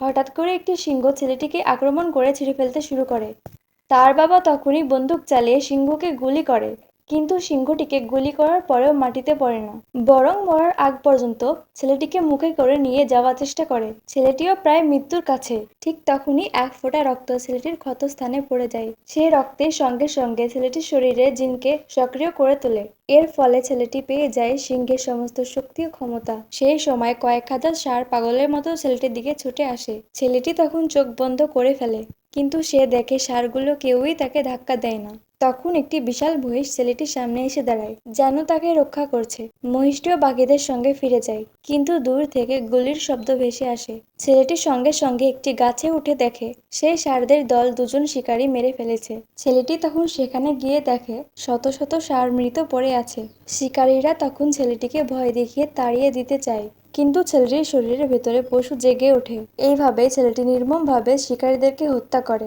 হঠাৎ করে একটি সিংহ ছেলেটিকে আক্রমণ করে ছিঁড়ে ফেলতে শুরু করে। তার বাবা তখনই বন্দুক চালিয়ে সিংহকে গুলি করে। কিন্তু সিংহটিকে গুলি করার পরেও মাটিতে পড়ে না। বরং মরার আগ পর্যন্ত ছেলেটিকে মুখে করে নিয়ে যাওয়ার চেষ্টা করে। ছেলেটিও প্রায় মৃত্যুর কাছে। ঠিক তখনই এক ফোঁটা রক্ত ছেলেটির ক্ষতস্থানে পড়ে যায়। সেই রক্তের সঙ্গে সঙ্গে ছেলেটির শরীরে জিনকে সক্রিয় করে তোলে। এর ফলে ছেলেটি পেয়ে যায় সিংহের সমস্ত শক্তি ও ক্ষমতা। সেই সময় কয়েক হাজার ষাঁড় পাগলের মতো ছেলেটির দিকে ছুটে আসে। ছেলেটি তখন চোখ বন্ধ করে ফেলে। কিন্তু সে দেখে ষাঁড়গুলো কেউই তাকে ধাক্কা দেয় না। তখন একটি বিশাল মহিষ ছেলেটির সামনে এসে দাঁড়ায়, যেন তাকে রক্ষা করছে। মহিষটিও বাঘেদের সঙ্গে ফিরে যায়, কিন্তু দূর থেকে গুলির শব্দ ভেসে আসে। ছেলেটির সঙ্গে সঙ্গে একটি গাছে উঠে দেখে সেই সারদের দল দুজন শিকারী মেরে ফেলেছে। ছেলেটি তখন সেখানে গিয়ে দেখে, শত শত ষাঁড় মৃত পড়ে আছে। শিকারীরা তখন ছেলেটিকে ভয় দেখিয়ে তাড়িয়ে দিতে চায়, কিন্তু ছেলেটির শরীরের ভেতরে পশু জেগে ওঠে। এইভাবে ছেলেটি নির্মমভাবে শিকারীদেরকে হত্যা করে।